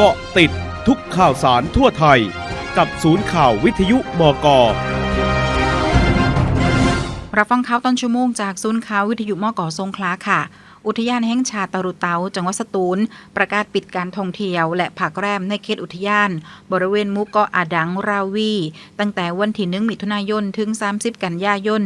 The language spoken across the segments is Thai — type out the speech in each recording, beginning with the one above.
เกาะติดทุกข่าวสารทั่วไทย กับศูนย์ข่าววิทยุมกรับฟังข่าวต้นชั่วโมงจากศูนย์ข่าววิทยุมก่อทรงคลาค่ะ อุทยานแห่งชาติตรุเตาจังหวัดสตูล ประกาศปิดการท่องเที่ยว และผักแรมในเขตอุทยาน บริเวณมุกเกาะอาดังราวี ตั้งแต่วันที่1มิถุนายนถึง 30 กันยายน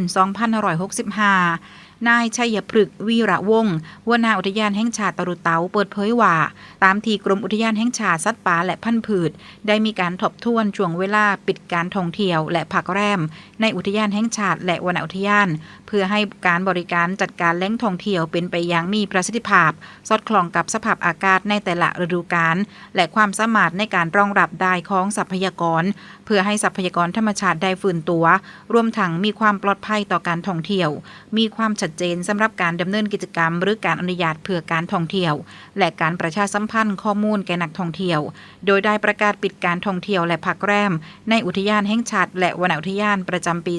2565 นายชัยพฤกษ์วีระวงศ์หัวหน้าอุทยานแห่งชาติตะรุเตาเปิดเผยว่า ตามที่กรมอุทยานแห่งชาติสัตว์ป่าและพันธุ์พืช ได้มีการทบทวนช่วงเวลาปิดการท่องเที่ยวและผักแรม ในอุทยานแห่งชาติและวนอุทยาน เพื่อให้การบริการจัดการแหล่งท่องเที่ยวเป็นไปอย่างมีประสิทธิภาพ สอดคล้องกับสภาพอากาศในแต่ละฤดูกาลและความสามารถในการรองรับได้ของทรัพยากร เพื่อให้ทรัพยากรธรรมชาติได้ฟื้นตัว รวมทั้งมีความปลอดภัยต่อการท่องเที่ยว มีความชัดเจนสำหรับการดำเนินกิจกรรม หรือการอนุญาตเพื่อการท่องเที่ยว และการประชาสัมพันธ์ข้อมูลแก่นักท่องเที่ยว โดยได้ประกาศปิดการท่องเที่ยวและพักแรม ในอุทยานแห่งชาติและวนอุทยานประจำปี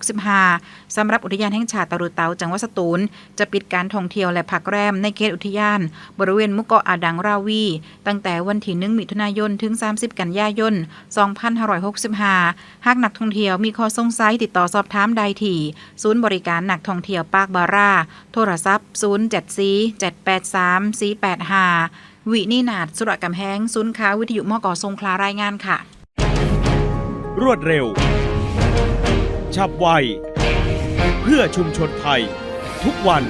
2565 สำหรับอุทยานแห่งชาติตะรุเตาจังหวัดสตูล จะปิดการท่องเที่ยวและพักแรมในเขตอุทยาน บริเวณมุกเกาะอาดังราวี ตั้งแต่วันที่ 1 มิถุนายนถึง 30 กันยายน 2565 หากนักท่องเที่ยวมีข้อสงสัยติดต่อสอบถามได้ที่ศูนย์บริการนักท่องเที่ยวปากบาร่า โทรศัพท์ 074 783 485 วินินาดสุรกำแหงศูนย์ค้าววิทยุมกสงขลารายงานค่ะ รวดเร็ว ฉับไว เพื่อชุมชนไทย ทุกวัน